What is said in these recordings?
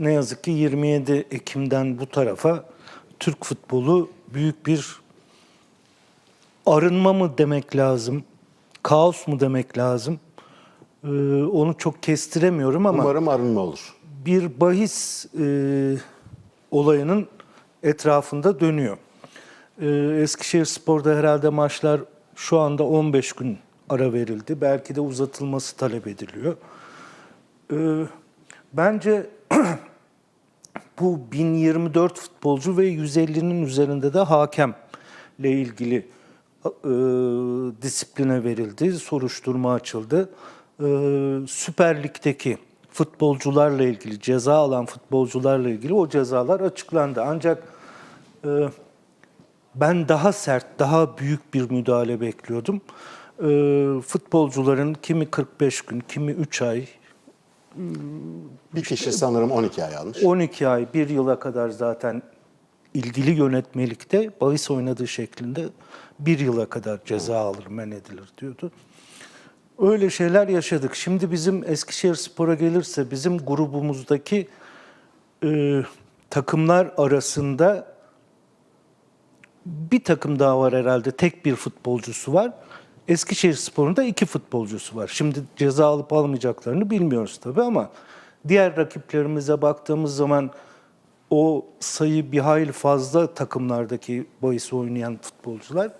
ne yazık ki 27 Ekim'den bu tarafa Türk futbolu büyük bir arınma mı demek lazım, kaos mu demek lazım? Ee, onu çok kestiremiyorum ama Umarım arınma olur. bir bahis e, olayının etrafında dönüyor. E, Eskişehir Spor'da herhalde maçlar şu anda 15 gün ara verildi. Belki de uzatılması talep ediliyor. E, bence bu 1024 futbolcu ve 150'nin üzerinde de hakemle ilgili e, disipline verildi, soruşturma açıldı. E, Süper Lig'deki futbolcularla ilgili, ceza alan futbolcularla ilgili o cezalar açıklandı. Ancak e, ben daha sert, daha büyük bir müdahale bekliyordum. E, futbolcuların kimi 45 gün, kimi 3 ay, Bir kişi sanırım 12 ay almış. 12 ay, 1 yıla kadar zaten ilgili yönetmelikte bahis oynadığı şeklinde bir yıla kadar ceza alır, men edilir diyordu. Öyle şeyler yaşadık. Şimdi bizim Eskişehir Spor'a gelirse bizim grubumuzdaki e, takımlar arasında bir takım daha var herhalde. Tek bir futbolcusu var. Eskişehir Spor'un da iki futbolcusu var. Şimdi ceza alıp almayacaklarını bilmiyoruz tabii ama diğer rakiplerimize baktığımız zaman o sayı bir hayli fazla takımlardaki bahis oynayan futbolcular.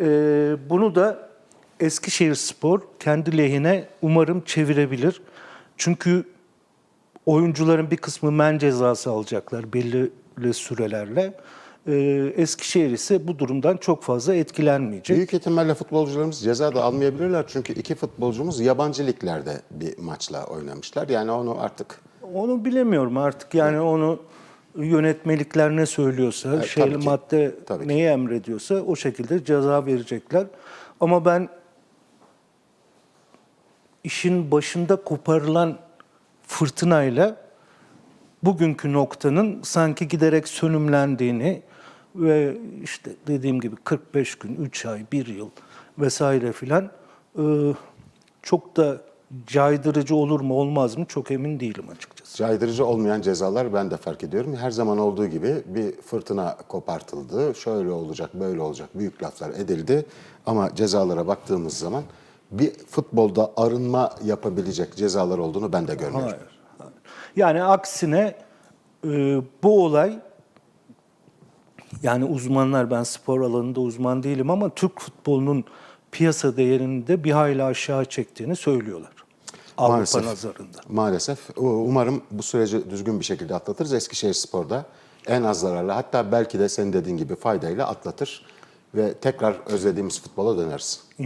Ee, bunu da Eskişehir Spor kendi lehine umarım çevirebilir. Çünkü oyuncuların bir kısmı men cezası alacaklar belli sürelerle. Ee, Eskişehir ise bu durumdan çok fazla etkilenmeyecek. Büyük ihtimalle futbolcularımız ceza da almayabilirler çünkü iki futbolcumuz yabancı liglerde bir maçla oynamışlar. Yani onu artık Onu bilemiyorum artık yani onu yönetmelikler ne söylüyorsa, Evet, ki. madde Tabii ki. neyi emrediyorsa o şekilde ceza verecekler. Ama ben işin başında koparılan fırtınayla bugünkü noktanın sanki giderek sönümlendiğini ve işte dediğim gibi 45 gün, 3 ay, 1 yıl vesaire filan e, çok da caydırıcı olur mu olmaz mı çok emin değilim açıkçası. caydırıcı olmayan cezalar ben de fark ediyorum. Her zaman olduğu gibi bir fırtına kopartıldı. Şöyle olacak, böyle olacak büyük laflar edildi. Ama cezalara baktığımız zaman bir futbolda arınma yapabilecek cezalar olduğunu ben de görmüyorum. Hayır. hayır. Yani aksine e, bu olay yani uzmanlar ben spor alanında uzman değilim ama Türk futbolunun piyasa değerini de bir hayli aşağı çektiğini söylüyorlar. Avrupa Maalesef. nazarında. Maalesef. Umarım bu süreci düzgün bir şekilde atlatırız. Eskişehir Spor'da en az zararla hatta belki de senin dediğin gibi faydayla atlatır ve tekrar özlediğimiz futbola döneriz.